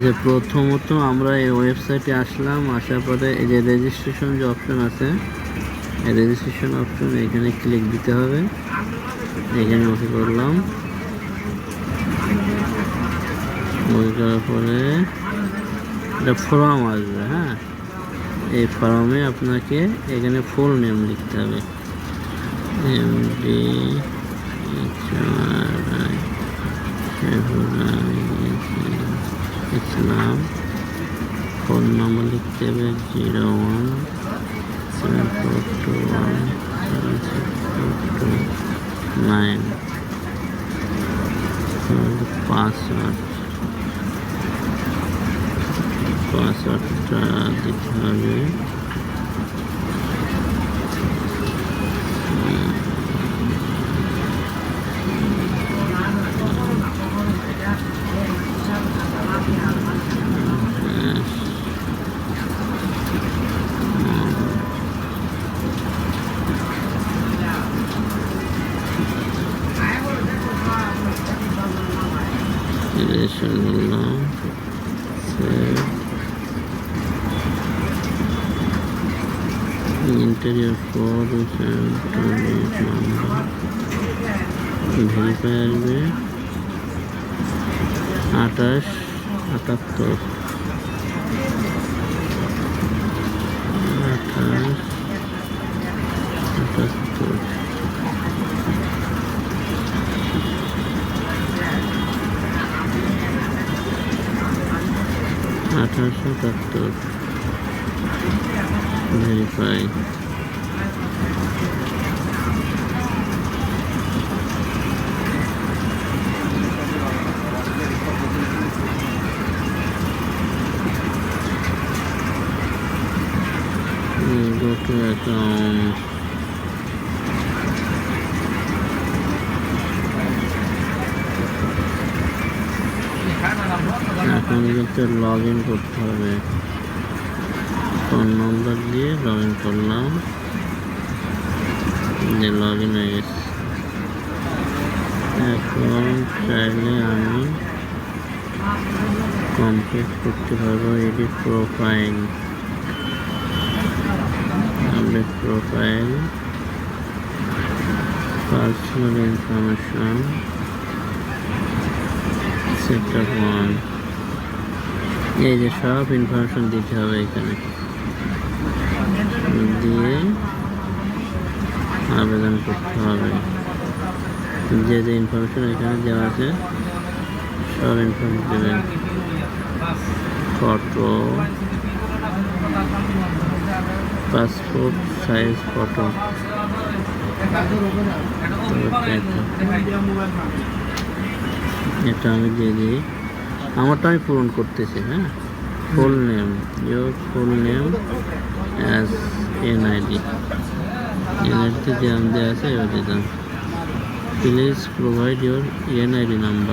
যে প্রথমত আমরা এই ওয়েবসাইটে আসলাম, আসার পরে এই যে রেজিস্ট্রেশন যে অপশন আছে রেজিস্ট্রেশন অপশন এখানে ক্লিক দিতে হবে। এখানে ওকে করলাম ওকে করার পরে এটা ফর্ম আসবে হ্যাঁ? এই ফর্মে আপনাকে এখানে ফুল নেম লিখতে হবে। M D I Islam. Phone number লিখতে হবে zero one seven four two one seven six four two nine. Password. পাসওয়ার্ডটা দিতে হবে সেভ ইন্টেরিয়র নাম্বার ভেরিফাই আসবে আঠাশ আটাত্তর আঠাশ আটাত্তর আঠারোশো একাত্তর ভেরিফাই Go to account এখন কিন্তু লগ ইন করতে হবে। ফোন নম্বর দিয়ে লগ ইন করলাম। যে লগ ইন হয়ে গেছে। এখন চাইলে আমি কমপ্লিট করতে পারব edit profile profile personal information setup one এই যে সব ইনফরমেশন দিতে হবে এখানে। দিয়ে আবেদন করতে হবে। যে যে ইনফরমেশন এখানে দেওয়া আছে, সব ইনফরমেশন দেবেন। Photo passport size photo. এটা আমি দিয়ে দিই। আমারটা আমি পূরণ করতেছি হ্যাঁ? Full name your full name as N ID N আইডিতে যে নাম দেওয়া আছে এবার দিতাম please provide your N ID number